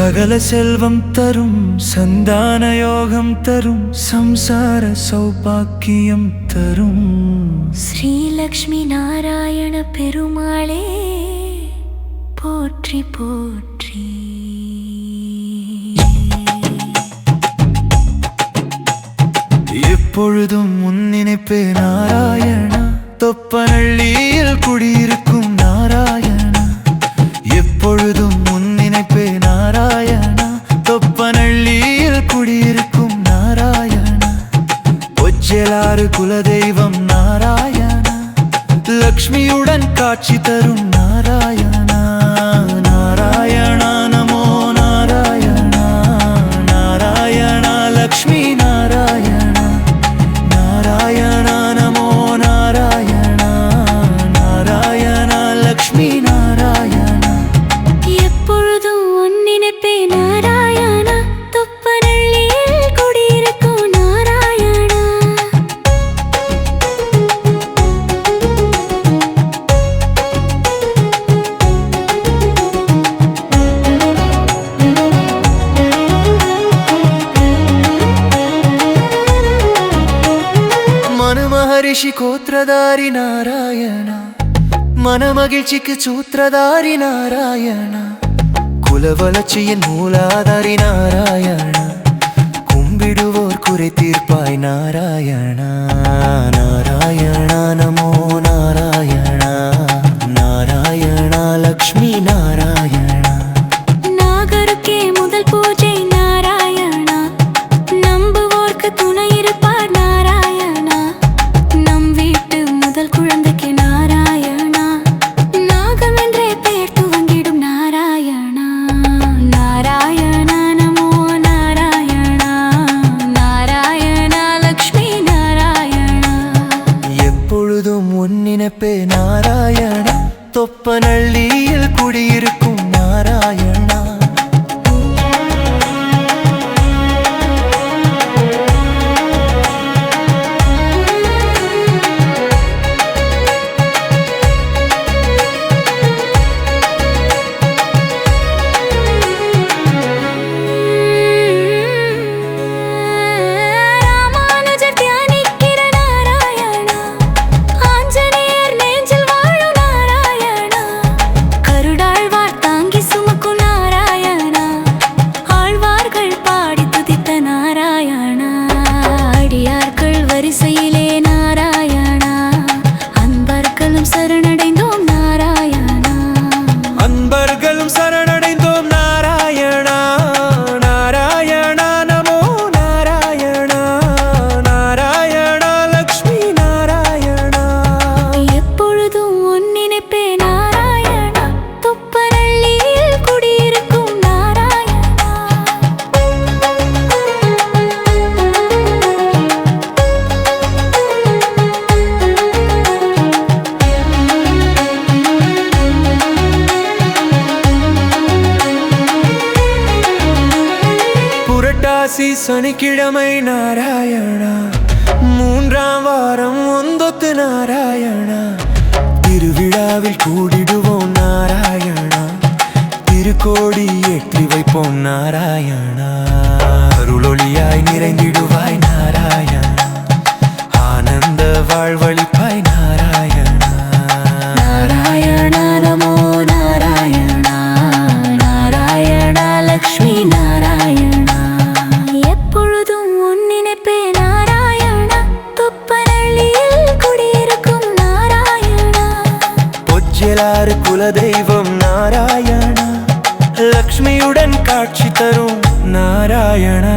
சகல செல்வம் தரும் சந்தான யோகம் தரும் சம்சார சௌபாக்கியம் தரும். ஸ்ரீலக்ஷ்மி நாராயண பெருமாளே போற்றி போற்றி. எப்பொழுதும் முன் நினைப்பே நாராயணா தொப்பனள்ளியில் ஒச்சலாறு குலதெய்வம் நாராயண. லக்ஷ்மியுடன் காட்சி தரும் நாராயண. மகரிஷி கோத்திரதாரி நாராயணா. மன மகிழ்ச்சிக்கு சூத்திரதாரி நாராயணா. குல வளர்ச்சியின் மூலாதாரி நாராயணா. கும்பிடுவோர் குறை தீர்ப்பாய் நாராயணா. நாராயண தொப்பநள்ளியில் குடியிருக்கும் நாராயண அன்பர்களும் சரணடைந்தோம் புரட்டாசி சனிக்கிழமை நாராயணா. மூன்றாம் வாரம் ஒந்தொத்து நாராயணா. திருவிழாவில் கூடிடுவோம் நாராயணா. திருக்கோடி ஏற்றி வைப்போம் நாராயணா. அருளொளியாய் நிறைந்திடுவாய் நாராயணா. ஆனந்த வாழ்வழிப்பாய் தெய்வம் நாராயணா லக்ஷ்மியுடன் காட்சி தரும் நாராயணா